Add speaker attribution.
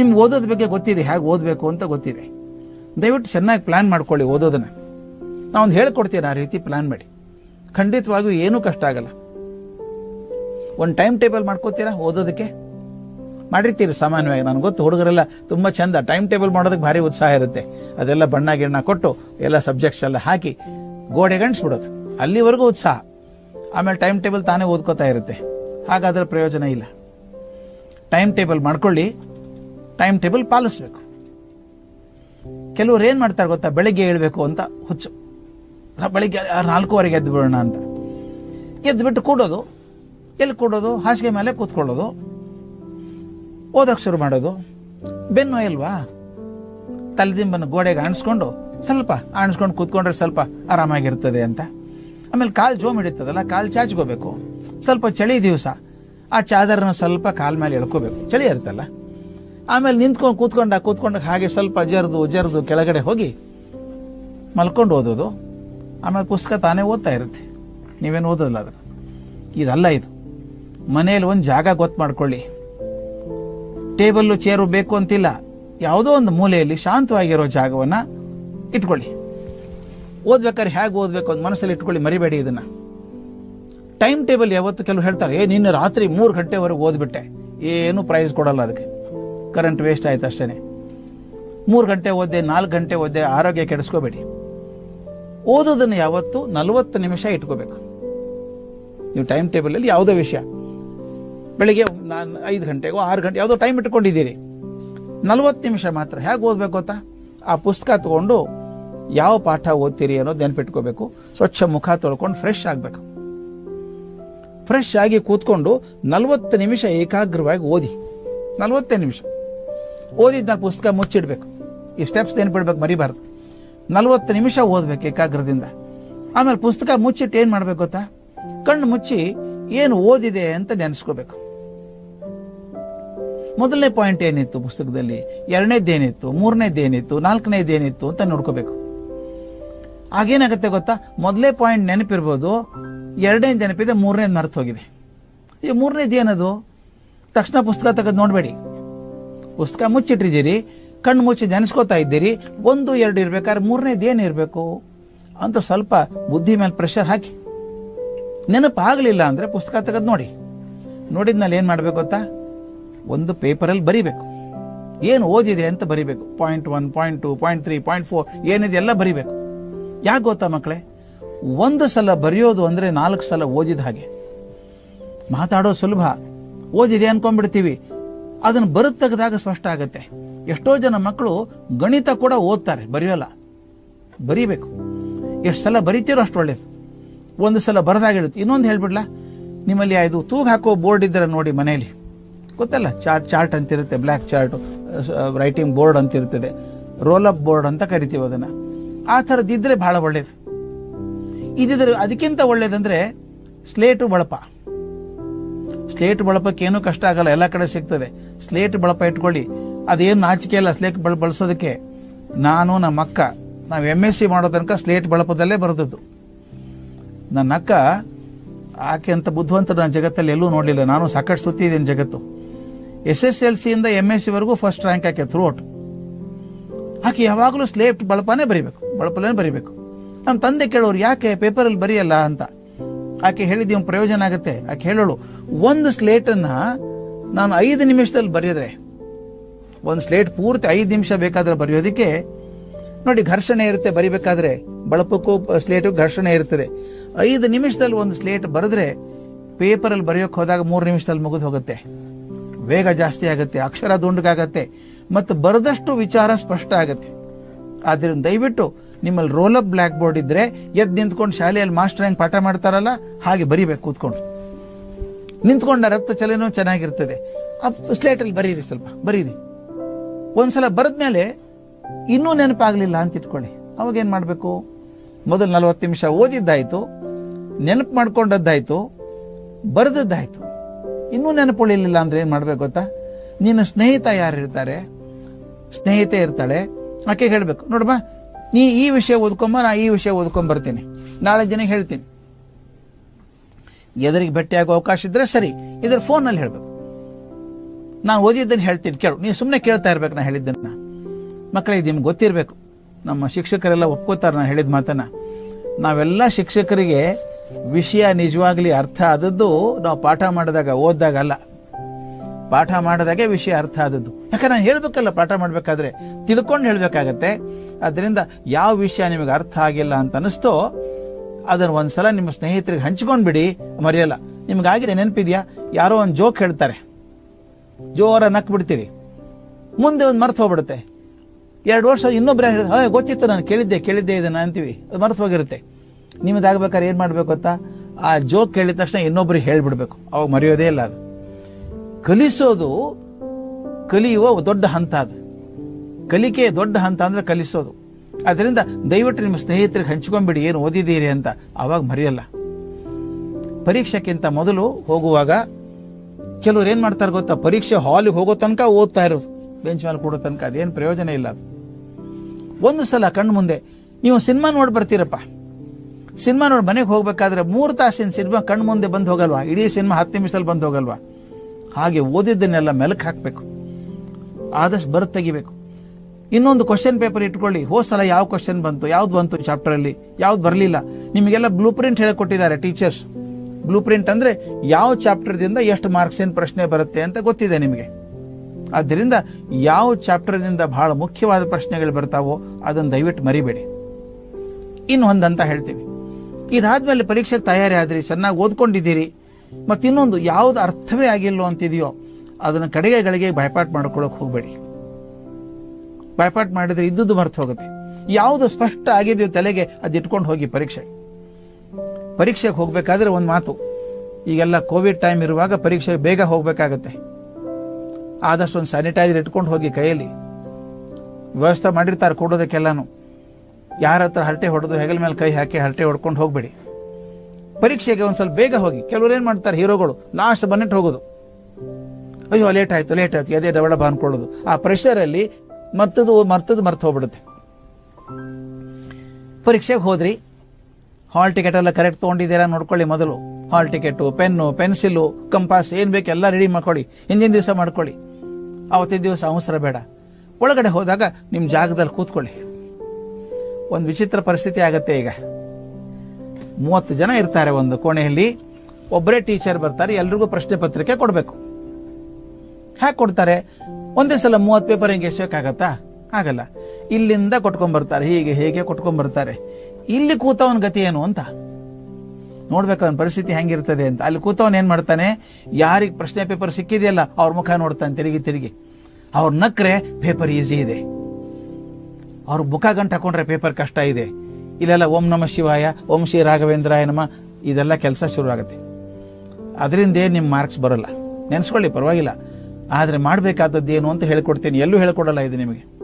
Speaker 1: ನಿಮ್ಗೆ ಓದೋದ ಬಗ್ಗೆ ಗೊತ್ತಿದೆ, ಹೇಗೆ ಓದಬೇಕು ಅಂತ ಗೊತ್ತಿದೆ. ದಯವಿಟ್ಟು ಚೆನ್ನಾಗಿ ಪ್ಲ್ಯಾನ್ ಮಾಡ್ಕೊಳ್ಳಿ ಓದೋದನ್ನ. ನಾವೊಂದು ಹೇಳ್ಕೊಡ್ತೀನಿ ಆ ರೀತಿ ಪ್ಲ್ಯಾನ್ ಮಾಡಿ. ಖಂಡಿತವಾಗಿಯೂ ಏನೂ ಕಷ್ಟ ಆಗಲ್ಲ. ಒಂದು ಟೈಮ್ ಟೇಬಲ್ ಮಾಡ್ಕೋತೀರಾ ಓದೋದಕ್ಕೆ? ಮಾಡಿರ್ತೀರಿ ಸಾಮಾನ್ಯವಾಗಿ, ನನಗೆ ಗೊತ್ತು ಹುಡುಗರೆಲ್ಲ ತುಂಬ ಚಂದ ಟೈಮ್ ಟೇಬಲ್ ಮಾಡೋದಕ್ಕೆ ಭಾರಿ ಉತ್ಸಾಹ ಇರುತ್ತೆ. ಅದೆಲ್ಲ ಬಣ್ಣ ಗಿಣ್ಣ ಕೊಟ್ಟು ಎಲ್ಲ ಸಬ್ಜೆಕ್ಟ್ಸ್ ಎಲ್ಲ ಹಾಕಿ ಗೋಡೆ ಅಂಟಿಸ್ಬಿಡೋದು ಅಲ್ಲಿವರೆಗೂ ಉತ್ಸಾಹ. ಆಮೇಲೆ ಟೈಮ್ ಟೇಬಲ್ ತಾನೇ ಓದ್ಕೋತಾ ಇರುತ್ತೆ. ಹಾಗಾದ್ರೆ ಪ್ರಯೋಜನ ಇಲ್ಲ. ಟೈಮ್ ಟೇಬಲ್ ಮಾಡ್ಕೊಳ್ಳಿ. ಟೈಮ್ ಟೇಬಲ್ ಪಾಲಿಸ್ಬೇಕು. ಕೆಲವ್ರು ಏನು ಮಾಡ್ತಾರೆ ಗೊತ್ತಾ? ಬೆಳಿಗ್ಗೆ ಏಳಬೇಕು ಅಂತ ಹುಚ್ಚು. ಬೆಳಿಗ್ಗೆ ನಾಲ್ಕೂವರೆಗೆ ಎದ್ದು ಬಿಡೋಣ ಅಂತ. ಎದ್ದು ಬಿಟ್ಟು ಕೂಡೋದು. ಎಲ್ಲಿ ಕೂಡೋದು? ಹಾಸಿಗೆ ಮೇಲೆ ಕೂತ್ಕೊಳ್ಳೋದು. ಓದೋಕೆ ಶುರು ಮಾಡೋದು. ಬೆನ್ನು ಇಲ್ವಾ ತಲೆದಿಂಬನ್ನು ಗೋಡೆಗೆ ಆಣಿಸ್ಕೊಂಡು ಸ್ವಲ್ಪ ಆಣಿಸ್ಕೊಂಡು ಕೂತ್ಕೊಂಡ್ರೆ ಸ್ವಲ್ಪ ಆರಾಮಾಗಿರ್ತದೆ ಅಂತ. ಆಮೇಲೆ ಕಾಲು ಜೋಮ್ ಹಿಡಿತದಲ್ಲ, ಕಾಲು ಚಾಚ್ಕೋಬೇಕು. ಸ್ವಲ್ಪ ಚಳಿ ದಿವಸ. ಆ ಚಾದರನ್ನು ಸ್ವಲ್ಪ ಕಾಲ್ ಮೇಲೆ ಎಳ್ಕೋಬೇಕು. ಚಳಿ ಇರುತ್ತಲ್ಲ? ಆಮೇಲೆ ನಿಂತ್ಕೊಂಡು ಕೂತ್ಕೊಂಡ, ಕೂತ್ಕೊಂಡು ಹಾಗೆ ಸ್ವಲ್ಪ ಜರ್ದು ಜರ್ದು ಕೆಳಗಡೆ ಹೋಗಿ ಮಲ್ಕೊಂಡು ಓದೋದು. ಆಮೇಲೆ ಪುಸ್ತಕ ತಾನೇ ಓದ್ತಾ ಇರುತ್ತೆ. ನೀವೇನು ಓದೋದಿಲ್ಲ ಅದ್ರ ಇದಲ್ಲ ಇದು. ಮನೆಯಲ್ಲಿ ಒಂದು ಜಾಗ ಗೊತ್ತು ಮಾಡ್ಕೊಳ್ಳಿ. ಟೇಬಲ್ಲು, ಚೇರು ಬೇಕು ಅಂತಿಲ್ಲ. ಯಾವುದೋ ಒಂದು ಮೂಲೆಯಲ್ಲಿ ಶಾಂತವಾಗಿರೋ ಜಾಗವನ್ನು ಇಟ್ಕೊಳ್ಳಿ. ಓದ್ಬೇಕಾದ್ರೆ ಹೇಗೆ ಓದಬೇಕು ಅಂತ ಮನಸ್ಸಲ್ಲಿ ಇಟ್ಕೊಳ್ಳಿ, ಮರಿಬೇಡಿ ಇದನ್ನು. ಟೈಮ್ ಟೇಬಲ್ ಯಾವತ್ತು ಕೆಲವು ಹೇಳ್ತಾರೆ, ಏ, ನಿನ್ನೆ ರಾತ್ರಿ ಮೂರು ಗಂಟೆವರೆಗೆ ಓದ್ಬಿಟ್ಟೆ. ಏನು ಪ್ರೈಸ್ ಕೊಡಲ್ಲ ಅದಕ್ಕೆ. ಕರೆಂಟ್ ವೇಸ್ಟ್ ಆಯ್ತು ಅಷ್ಟೇ ಮೂರು ಗಂಟೆ ಓದ್ದೆ, ನಾಲ್ಕು ಗಂಟೆ ಓದ್ದೆ, ಆರೋಗ್ಯ ಕೆಡಿಸ್ಕೋಬೇಡಿ. ಓದೋದನ್ನು ಯಾವತ್ತು ನಲವತ್ತು ನಿಮಿಷ ಇಟ್ಕೋಬೇಕು. ನೀವು ಟೈಮ್ ಟೇಬಲಲ್ಲಿ ಯಾವುದೋ ವಿಷಯ. ಬೆಳಿಗ್ಗೆ ನಾನು ಐದು ಗಂಟೆಗೋ, ಆರು ಗಂಟೆ ಯಾವುದೋ ಟೈಮ್ ಇಟ್ಕೊಂಡಿದ್ದೀರಿ. ನಲ್ವತ್ತು ನಿಮಿಷ ಮಾತ್ರ ಹೇಗೆ ಓದಬೇಕು ಗೊತ್ತಾ? ಆ ಪುಸ್ತಕ ತಗೊಂಡು ಯಾವ ಪಾಠ ಓದ್ತೀರಿ ಅನ್ನೋದು ನೆನಪಿಟ್ಕೋಬೇಕು. ಸ್ವಚ್ಛ ಮುಖ ತೊಳ್ಕೊಂಡು ಫ್ರೆಶ್ ಆಗಬೇಕು. ಫ್ರೆಶ್ ಆಗಿ ಕೂತ್ಕೊಂಡು ನಲವತ್ತು ನಿಮಿಷ ಏಕಾಗ್ರವಾಗಿ ಓದಿ. ನಲವತ್ತೇ ನಿಮಿಷ. ಓದಿದ್ದು ಪುಸ್ತಕ ಮುಚ್ಚಿಡ್ಬೇಕು. ಈ ಸ್ಟೆಪ್ಸ್ ನೆನಪಿಡ್ಬೇಕು, ಮರಿಬಾರ್ದು. ನಲವತ್ತು ನಿಮಿಷ ಓದ್ಬೇಕು ಏಕಾಗ್ರದಿಂದ. ಆಮೇಲೆ ಪುಸ್ತಕ ಮುಚ್ಚಿಟ್ಟು ಏನು ಮಾಡ್ಬೇಕು ಗೊತ್ತಾ? ಕಣ್ಣು ಮುಚ್ಚಿ ಏನು ಓದಿದೆ ಅಂತ ನೆನೆಸ್ಕೋಬೇಕು. ಮೊದಲನೇ ಪಾಯಿಂಟ್ ಏನಿತ್ತು ಪುಸ್ತಕದಲ್ಲಿ? ಎರಡನೇದ್ದೇನಿತ್ತು ಮೂರನೇದ್ದೇನಿತ್ತು ನಾಲ್ಕನೇದೇನಿತ್ತು ಅಂತ ನೋಡ್ಕೋಬೇಕು. ಆಗೇನಾಗುತ್ತೆ ಗೊತ್ತಾ? ಮೊದಲನೇ ಪಾಯಿಂಟ್ ನೆನಪಿರ್ಬೋದು ಎರಡನೇ ನೆನಪಿದೆ ಮೂರನೇದು ಮರೆತು ಹೋಗಿದೆ. ಈ ಮೂರನೇದು ಏನದು? ತಕ್ಷಣ ಪುಸ್ತಕ ತೆಗೆದು ನೋಡಬೇಡಿ. ಪುಸ್ತಕ ಮುಚ್ಚಿಟ್ಟಿದ್ದೀರಿ, ಕಣ್ಣು ಮುಚ್ಚಿ ನೆನೆಸ್ಕೋತಾ ಇದ್ದೀರಿ, ಒಂದು, ಎರಡು ಇರ್ಬೇಕಾದ್ರೆ ಮೂರನೇದು ಏನು ಇರಬೇಕು? ಅಂತ ಸ್ವಲ್ಪ ಬುದ್ಧಿ ಮೇಲೆ ಪ್ರೆಷರ್ ಹಾಕಿ. ನೆನಪಾಗಲಿಲ್ಲ ಅಂದರೆ ಪುಸ್ತಕ ತೆಗೆದು ನೋಡಿ. ನೋಡಿದ್ಮೇಲೆ ಏನು ಮಾಡಬೇಕು ಗೊತ್ತಾ? ಒಂದು ಪೇಪರಲ್ಲಿ ಬರಿಬೇಕು. ಏನು ಓದಿದೆ ಅಂತ ಬರಿಬೇಕು. Point one point two point three point four ಏನಿದೆ ಎಲ್ಲ ಬರಿಬೇಕು. ಯಾಕೆ ಗೊತ್ತಾ ಮಕ್ಕಳೇ? ಒಂದು ಸಲ ಬರೆಯೋದು ಅಂದರೆ ನಾಲ್ಕು ಸಲ ಓದಿದ ಹಾಗೆ. ಮಾತಾಡೋ ಸುಲಭ. ಓದಿದೆ ಅನ್ಕೊಂಡ್ಬಿಡ್ತೀವಿ. ಅದನ್ನು ಬರೆದು ತೆಗೆದಾಗ ಸ್ಪಷ್ಟ ಆಗುತ್ತೆ. ಎಷ್ಟೋ ಜನ ಮಕ್ಕಳು ಗಣಿತ ಕೂಡ ಓದ್ತಾರೆ, ಬರೆಯೋಲ್ಲ. ಬರೀಬೇಕು. ಎಷ್ಟು ಸಲ ಬರಿತೀರೋ ಅಷ್ಟು ಒಳ್ಳೇದು. ಒಂದು ಸಲ ಬರೆದಾಗಿರುತ್ತೆ. ಇನ್ನೊಂದು ಹೇಳ್ಬಿಡ್ಲಾ? ನಿಮ್ಮಲ್ಲಿ ಇದು ತೂಗು ಹಾಕೋ ಬೋರ್ಡ್ ಇದ್ದರೆ ನೋಡಿ ಮನೆಯಲ್ಲಿ ಗೊತ್ತಲ್ಲ? ಚಾರ್ಟ್ ಚಾರ್ಟ್ ಅಂತಿರುತ್ತೆ, ಬ್ಲ್ಯಾಕ್ ಚಾರ್ಟ್ ರೈಟಿಂಗ್ ಬೋರ್ಡ್ ಅಂತಿರ್ತದೆ. ರೋಲ್ ಅಪ್ ಬೋರ್ಡ್ ಅಂತ ಕರಿತೀವಿ ಅದನ್ನು. ಆ ಥರದ್ದಿದ್ದರೆ ಬಹಳ ಒಳ್ಳೇದು. ಇದಿದ್ರೆ ಅದಕ್ಕಿಂತ ಒಳ್ಳೇದಂದ್ರೆ ಸ್ಲೇಟು ಬಳಪ. ಸ್ಲೇಟ್ ಬಳಪಕ್ಕೆ ಏನೂ ಕಷ್ಟ ಆಗಲ್ಲ, ಎಲ್ಲ ಕಡೆ ಸಿಗ್ತದೆ. ಸ್ಲೇಟ್ ಬಳಪ ಇಟ್ಕೊಳ್ಳಿ. ಅದೇನು ನಾಚಿಕೆ ಇಲ್ಲ ಸ್ಲೇಟ್ ಬಳ ಬಳಸೋದಕ್ಕೆ. ನಾನು, ನಮ್ಮ ಅಕ್ಕ, ನಾವು ಎಂ ಎಸ್ ಸಿ ಮಾಡೋ ತನಕ ಸ್ಲೇಟ್ ಬಳಪದಲ್ಲೇ ಬರೆದದ್ದು. ನನ್ನ ಅಕ್ಕ, ಆಕೆ ಅಂತ ಬುದ್ಧಿವಂತ ನಾನು ಜಗತ್ತಲ್ಲಿ ಎಲ್ಲೂ ನೋಡಲಿಲ್ಲ. ನಾನು ಸಾಕಷ್ಟು ಸುತ್ತಿದ್ದೀನಿ ಜಗತ್ತು. ಎಸ್ ಎಸ್ ಎಲ್ ಸಿಯಿಂದ ಎಂ ಎಸ್ ಸಿವರೆಗೂ ಫಸ್ಟ್ ರ್ಯಾಂಕ್ ಆಕೆ ಥ್ರೂ ಔಟ್ ಆಕೆ ಯಾವಾಗಲೂ ಸ್ಲೇಟ್ ಬಳಪನೇ ಬರೀಬೇಕು. ಬಳಪಲೇ ಬರೀಬೇಕು. ನಮ್ಮ ತಂದೆ ಕೇಳೋರು, ಯಾಕೆ ಪೇಪರಲ್ಲಿ ಬರೆಯಲ್ಲ? ಅಂತ. ಆಕೆ ಹೇಳಿದ್ದೀವಿ ಪ್ರಯೋಜನ ಆಗುತ್ತೆ. ಆಕೆ ಹೇಳೋಳು, ಒಂದು ಸ್ಲೇಟನ್ನು ನಾನು ಐದು ನಿಮಿಷದಲ್ಲಿ ಬರೆಯೋದ್ರೆ ಒಂದು ಸ್ಲೇಟ್ ಪೂರ್ತಿ ಐದು ನಿಮಿಷ ಬೇಕಾದ್ರೆ ಬರೆಯೋದಕ್ಕೆ, ನೋಡಿ ಘರ್ಷಣೆ ಇರುತ್ತೆ ಬರಿಬೇಕಾದ್ರೆ, ಬಳಪಕ್ಕೂ ಸ್ಲೇಟು ಘರ್ಷಣೆ ಇರ್ತದೆ. ಐದು ನಿಮಿಷದಲ್ಲಿ ಒಂದು ಸ್ಲೇಟ್ ಬರೆದ್ರೆ, ಪೇಪರಲ್ಲಿ ಬರೆಯೋಕೆ ಹೋದಾಗ ಮೂರು ನಿಮಿಷದಲ್ಲಿ ಮುಗಿದು ಹೋಗುತ್ತೆ. ವೇಗ ಜಾಸ್ತಿ ಆಗುತ್ತೆ, ಅಕ್ಷರ ದುಂಡಗಾಗತ್ತೆ, ಮತ್ತು ಬರೆದಷ್ಟು ವಿಚಾರ ಸ್ಪಷ್ಟ ಆಗುತ್ತೆ. ಆದ್ದರಿಂದ ದಯವಿಟ್ಟು ನಿಮ್ಮಲ್ಲಿ ರೋಲ್ ಅಪ್ ಬ್ಲ್ಯಾಕ್ ಬೋರ್ಡ್ ಇದ್ದರೆ ಎದ್ದು ನಿಂತ್ಕೊಂಡು ಶಾಲೆಯಲ್ಲಿ ಮಾಸ್ಟರ್ ಹೆಂಗೆ ಪಾಠ ಮಾಡ್ತಾರಲ್ಲ, ಹಾಗೆ ಬರಿಬೇಕು ಕೂತ್ಕೊಂಡು. ನಿಂತ್ಕೊಂಡ ರಕ್ತ ಚಲನೂ ಚೆನ್ನಾಗಿರ್ತದೆ. ಆ ಸ್ಲೇಟಲ್ಲಿ ಬರೀರಿ ಸ್ವಲ್ಪ, ಬರೀರಿ. ಒಂದ್ಸಲ ಬರೆದ್ಮೇಲೆ ಇನ್ನೂ ನೆನಪಾಗಲಿಲ್ಲ ಅಂತ ಇಟ್ಕೊಳ್ಳಿ. ಅವಾಗ ಏನು ಮಾಡಬೇಕು? ಮೊದಲು ನಲವತ್ತು ನಿಮಿಷ ಓದಿದ್ದಾಯಿತು, ನೆನಪು ಮಾಡ್ಕೊಂಡದ್ದಾಯಿತು, ಬರೆದದ್ದಾಯಿತು. ಇನ್ನೂ ನೆನಪು ಉಳಿಲಿಲ್ಲ ಅಂದ್ರೆ ಏನು ಮಾಡಬೇಕು ಗೊತ್ತಾ? ನಿನ್ನ ಸ್ನೇಹಿತ ಯಾರು ಇರ್ತಾರೆ ಸ್ನೇಹಿತೆ ಇರ್ತಾಳೆ, ಆಕೆ ಹೇಳಬೇಕು ನೋಡಮ್ಮ ನೀ ಈ ವಿಷಯ ಓದ್ಕೊಂಬ, ನಾ ಈ ವಿಷಯ ಓದ್ಕೊಂಬರ್ತೀನಿ. ನಾಳೆ ದಿನ ಹೇಳ್ತೀನಿ. ಎದುರಿಗೆ ಭೇಟಿಯಾಗೋ ಅವಕಾಶ ಇದ್ರೆ ಸರಿ, ಇದ್ರ ಫೋನಲ್ಲಿ ಹೇಳಬೇಕು. ನಾನು ಓದಿದ್ದನ್ನು ಹೇಳ್ತೀನಿ, ಕೇಳು. ನೀವು ಸುಮ್ಮನೆ ಕೇಳ್ತಾ ಇರ್ಬೇಕು ನಾನು ಹೇಳಿದ್ದನ್ನ. ಮಕ್ಕಳಿಗೆ ನಿಮ್ಗೆ ಗೊತ್ತಿರಬೇಕು. ನಮ್ಮ ಶಿಕ್ಷಕರೆಲ್ಲ ಒಪ್ಕೋತಾರೆ ನಾನು ಹೇಳಿದ ಮಾತನ್ನ. ನಾವೆಲ್ಲ ಶಿಕ್ಷಕರಿಗೆ ವಿಷಯ ನಿಜವಾಗ್ಲಿ ಅರ್ಥ ಆದದ್ದು ನಾವು ಪಾಠ ಮಾಡಿದಾಗ, ಓದಿದಾಗ ಅಲ್ಲ. ಪಾಠ ಮಾಡಿದಾಗೆ ವಿಷಯ ಅರ್ಥ ಆದದ್ದು. ಯಾಕಂದ್ರೆ ನಾನು ಹೇಳಬೇಕಲ್ಲ, ಪಾಠ ಮಾಡಬೇಕಾದ್ರೆ? ತಿಳ್ಕೊಂಡು ಹೇಳ್ಬೇಕಾಗತ್ತೆ. ಅದರಿಂದ ಯಾವ ವಿಷಯ ನಿಮಗೆ ಅರ್ಥ ಆಗಿಲ್ಲ ಅಂತ ಅನಿಸ್ತೋ ಅದನ್ನು ಒಂದ್ಸಲ ನಿಮ್ಮ ಸ್ನೇಹಿತರಿಗೆ ಹಂಚ್ಕೊಂಡ್ಬಿಡಿ, ಮರೆಯಲ್ಲ. ನಿಮ್ಗಾಗಿದೆ ನೆನಪಿದ್ಯಾ? ಯಾರೋ ಒಂದು ಜೋಕ್ ಹೇಳ್ತಾರೆ. ಜೋರ ನಕ್ ಬಿಡ್ತೀರಿ ಮುಂದೆ ಒಂದು ಮರ್ತು ಹೋಗ್ಬಿಡುತ್ತೆ. ಎರಡು ವರ್ಷ ಇನ್ನೊಬ್ರು ಹೇಳಿದ್ರೆ, ಹೇ, ಗೊತ್ತಿತ್ತು, ನಾನು ಕೇಳಿದ್ದೆ ಕೇಳಿದ್ದೆ ಇದನ್ನ, ಅಂತೀವಿ. ಅದು ಮರ್ತು ಹೋಗಿರುತ್ತೆ. ನಿಮ್ಮದಾಗಬೇಕಾದ್ರೆ ಏನು ಮಾಡಬೇಕು ಗೊತ್ತಾ ಆ ಜೋಕ್ ಕೇಳಿದ ತಕ್ಷಣ ಇನ್ನೊಬ್ರಿಗೆ ಹೇಳ್ಬಿಡ್ಬೇಕು. ಅವಾಗ ಮರೆಯೋದೇ ಇಲ್ಲ ಅದು. ಕಲಿಸೋದು ಕಲಿಯುವ ದೊಡ್ಡ ಹಂತ ಅದು. ಕಲಿಕೆ ದೊಡ್ಡ ಹಂತ ಅಂದ್ರೆ ಕಲಿಸೋದು. ಅದರಿಂದ ದಯವಿಟ್ಟು ನಿಮ್ಮ ಸ್ನೇಹಿತರಿಗೆ ಹಂಚ್ಕೊಂಡ್ಬಿಡಿ, ಏನು ಓದಿದ್ದೀರಿ ಅಂತ ಆವಾಗ ಮರೆಯಲ್ಲ. ಪರೀಕ್ಷೆಕ್ಕಿಂತ ಮೊದಲು ಹೋಗುವಾಗ ಕೆಲವ್ರು ಏನು ಮಾಡ್ತಾರೆ ಗೊತ್ತಾ? ಪರೀಕ್ಷೆ ಹಾಲಿಗೆ ಹೋಗೋ ತನಕ ಓದ್ತಾ ಇರೋದು. ಬೆಂಚ್ ಮೇಲೆ ಕೊಡೋ ತನಕ, ಅದೇನು ಪ್ರಯೋಜನ ಇಲ್ಲ ಅದು. ಒಂದು ಸಲ ಕಣ್ಣು ಮುಂದೆ, ನೀವು ಸಿನಿಮಾ ನೋಡಿ ಬರ್ತೀರಪ್ಪ. ಸಿನಿಮಾ ನೋಡಿ ಮನೆಗೆ ಹೋಗ್ಬೇಕಾದ್ರೆ ಮೂರು ತಾಸಿನ ಸಿನಿಮಾ ಕಣ್ಣು ಮುಂದೆ ಬಂದು ಹೋಗಲ್ವಾ? ಇಡೀ ಸಿನಿಮಾ ಹತ್ತು ನಿಮಿಷದಲ್ಲಿ ಬಂದು ಹೋಗಲ್ವಾ? ಹಾಗೆ ಓದಿದ್ದನ್ನೆಲ್ಲ ಮೆಲಕ್ ಹಾಕಬೇಕು. ಆದಷ್ಟು ಬರ್ ತೆಗಿಬೇಕು. ಇನ್ನೊಂದು ಕ್ವಶನ್ ಪೇಪರ್ ಇಟ್ಕೊಳ್ಳಿ. ಹೋದ ಸಲ ಯಾವ ಕ್ವಶನ್ ಬಂತು? ಯಾವ್ದು ಬಂತು ಚಾಪ್ಟರಲ್ಲಿ ಯಾವ್ದು ಬರಲಿಲ್ಲ? ನಿಮಗೆಲ್ಲ ಬ್ಲೂ ಪ್ರಿಂಟ್ ಹೇಳಿಕೊಟ್ಟಿದ್ದಾರೆ ಟೀಚರ್ಸ್ ಬ್ಲೂ ಪ್ರಿಂಟ್ ಅಂದ್ರೆ ಯಾವ ಚಾಪ್ಟರ್ದಿಂದ ಎಷ್ಟು ಮಾರ್ಕ್ಸ್ ಏನು ಪ್ರಶ್ನೆ ಬರುತ್ತೆ ಅಂತ ಗೊತ್ತಿದೆ ನಿಮಗೆ. ಆದ್ದರಿಂದ ಯಾವ ಚಾಪ್ಟರ್ದಿಂದ ಬಹಳ ಮುಖ್ಯವಾದ ಪ್ರಶ್ನೆಗಳು ಬರ್ತಾವೋ ಅದನ್ನು ದಯವಿಟ್ಟು ಮರಿಬೇಡಿ. ಇನ್ನು ಒಂದಂತ ಹೇಳ್ತೀವಿ ಇದಾದ್ಮೇಲೆ ಪರೀಕ್ಷೆಗೆ ತಯಾರಿ ಆದ್ರಿ ಚೆನ್ನಾಗಿ ಓದ್ಕೊಂಡಿದ್ದೀರಿ, ಮತ್ತಿನ್ನೊಂದು ಯಾವ್ದು ಅರ್ಥವೇ ಆಗಿಲ್ಲೋ ಅಂತಿದೆಯೋ, ಅದನ್ನು ಕಡೆಗೆಗಳಿಗೆ ಗಳಿಗೆ ಬಾಯ್ಪಾಟ್ ಮಾಡ್ಕೊಳ್ಳೋಕೆ ಹೋಗಬೇಡಿ. ಬಾಯ್ಪಾಟ್ ಮಾಡಿದ್ರೆ ಇದ್ದುದು ಮರ್ತು ಹೋಗುತ್ತೆ. ಯಾವುದು ಸ್ಪಷ್ಟ ಆಗಿದೆಯೋ ತಲೆಗೆ ಅದು ಇಟ್ಕೊಂಡು ಹೋಗಿ ಪರೀಕ್ಷೆ. ಪರೀಕ್ಷೆಗೆ ಹೋಗಬೇಕಾದ್ರೆ ಒಂದು ಮಾತು. ಈಗೆಲ್ಲ ಕೋವಿಡ್ ಟೈಮ್ ಇರುವಾಗ ಪರೀಕ್ಷೆಗೆ ಬೇಗ ಹೋಗ್ಬೇಕಾಗತ್ತೆ. ಆದಷ್ಟು ಒಂದು ಸ್ಯಾನಿಟೈಸರ್ ಇಟ್ಕೊಂಡು ಹೋಗಿ ಕೈಯಲ್ಲಿ. ವ್ಯವಸ್ಥೆ ಮಾಡಿರ್ತಾರೆ ಕೊಡೋದಕ್ಕೆಲ್ಲನೂ. ಯಾರ ಹತ್ರ ಹರಟೆ ಹೊಡೆದು ಹೆಗಲ ಮೇಲೆ ಕೈ ಹಾಕಿ ಹರಟೆ ಹೊಡ್ಕೊಂಡು ಹೋಗಬೇಡಿ. ಪರೀಕ್ಷೆಗೆ ಒಂದು ಸ್ವಲ್ಪ ಬೇಗ ಹೋಗಿ. ಕೆಲವರು ಏನು ಮಾಡ್ತಾರೆ ಹೀರೋಗಳು ಲಾಸ್ಟ್ ಬನ್ನಿಟ್ಟು ಹೋಗೋದು. ಅಯ್ಯೋ ಲೇಟ್ ಆಯಿತು ಲೇಟ್ ಆಯಿತು. ಎದೆ ಡಬಡಬ ಅನ್ಕೊಳ್ಳೋದು ಆ ಪ್ರೆಷರಲ್ಲಿ ಮತ್ತದು ಮರ್ತದ್ದು ಮರ್ತು ಹೋಗ್ಬಿಡುತ್ತೆ. ಪರೀಕ್ಷೆಗೆ ಹೋದ್ರಿ. ಹಾಲ್ ಟಿಕೆಟ್ ಎಲ್ಲ ಕರೆಕ್ಟ್ ತೊಗೊಂಡಿದ್ದೀರಾ ನೋಡ್ಕೊಳ್ಳಿ ಮೊದಲು. Hall ticket pen pencil compass ಏನು ಬೇಕು ಎಲ್ಲ ರೆಡಿ ಮಾಡ್ಕೊಳ್ಳಿ. ಹಿಂದಿನ ದಿವಸ ಮಾಡ್ಕೊಳ್ಳಿ. ಅವತ್ತಿನ ದಿವಸ ಅವಸರ ಬೇಡ. ಒಳಗಡೆ ಹೋದಾಗ ನಿಮ್ಮ ಜಾಗದಲ್ಲಿ ಕೂತ್ಕೊಳ್ಳಿ. ಒಂದು ವಿಚಿತ್ರ ಪರಿಸ್ಥಿತಿ ಆಗುತ್ತೆ ಈಗ. ಮೂವತ್ತು ಜನ ಇರ್ತಾರೆ ಒಂದು ಕೋಣೆಯಲ್ಲಿ. ಒಬ್ಬರೇ ಟೀಚರ್ ಬರ್ತಾರೆ, ಎಲ್ರಿಗೂ ಪ್ರಶ್ನೆ ಪತ್ರಿಕೆ ಕೊಡಬೇಕು. ಹ್ಯಾಕೆ ಕೊಡ್ತಾರೆ? ಒಂದೇ ಸಲ ಮೂವತ್ತು ಪೇಪರ್ ಹಿಂಗೆ ಎಸೋಕ್ಕಾಗತ್ತಾ ಆಗಲ್ಲ. ಇಲ್ಲಿಂದ ಕೊಟ್ಕೊಂಡ್ಬರ್ತಾರೆ ಹೀಗೆ, ಹೇಗೆ ಕೊಟ್ಕೊಂಡ್ಬರ್ತಾರೆ ಇಲ್ಲಿ ಕೂತವನ ಗತಿ ಏನು ಅಂತ? ನೋಡ್ಬೇಕು ಅವನ ಪರಿಸ್ಥಿತಿ ಹೆಂಗಿರ್ತದೆ ಅಂತ. ಅಲ್ಲಿ ಕೂತವನ್ ಏನ್ ಮಾಡ್ತಾನೆ? ಯಾರಿಗೆ ಪ್ರಶ್ನೆ ಪೇಪರ್ ಸಿಕ್ಕಿದೆಯಲ್ಲ, ಅವ್ರ ಮುಖ ನೋಡ್ತಾನೆ, ತಿರುಗಿ ತಿರುಗಿ. ಅವ್ರ ನಕ್ರೆ ಪೇಪರ್ ಈಸಿ ಇದೆ. ಅವ್ರ ಮುಖ ಗಂಟು ಹಾಕೊಂಡ್ರೆ ಪೇಪರ್ ಕಷ್ಟ ಇದೆ. ಇಲ್ಲೆಲ್ಲ ಓಂ ನಮ ಶಿವಾಯ, ಓಂ ಶ್ರೀ ರಾಘವೇಂದ್ರಾಯ ನಮ, ಇದೆಲ್ಲ ಕೆಲಸ ಶುರು ಆಗುತ್ತೆ ಅದರಿಂದ ಏನು ನಿಮ್ಮ ಮಾರ್ಕ್ಸ್ ಬರಲ್ಲ. ನೆನೆಸ್ಕೊಳ್ಳಿ, ಪರವಾಗಿಲ್ಲ. ಆದರೆ ಮಾಡಬೇಕಾದದ್ದು ಏನು ಅಂತ ಹೇಳ್ಕೊಡ್ತೀನಿ. ಎಲ್ಲೂ ಹೇಳ್ಕೊಡಲ್ಲ ಇದು ನಿಮಗೆ.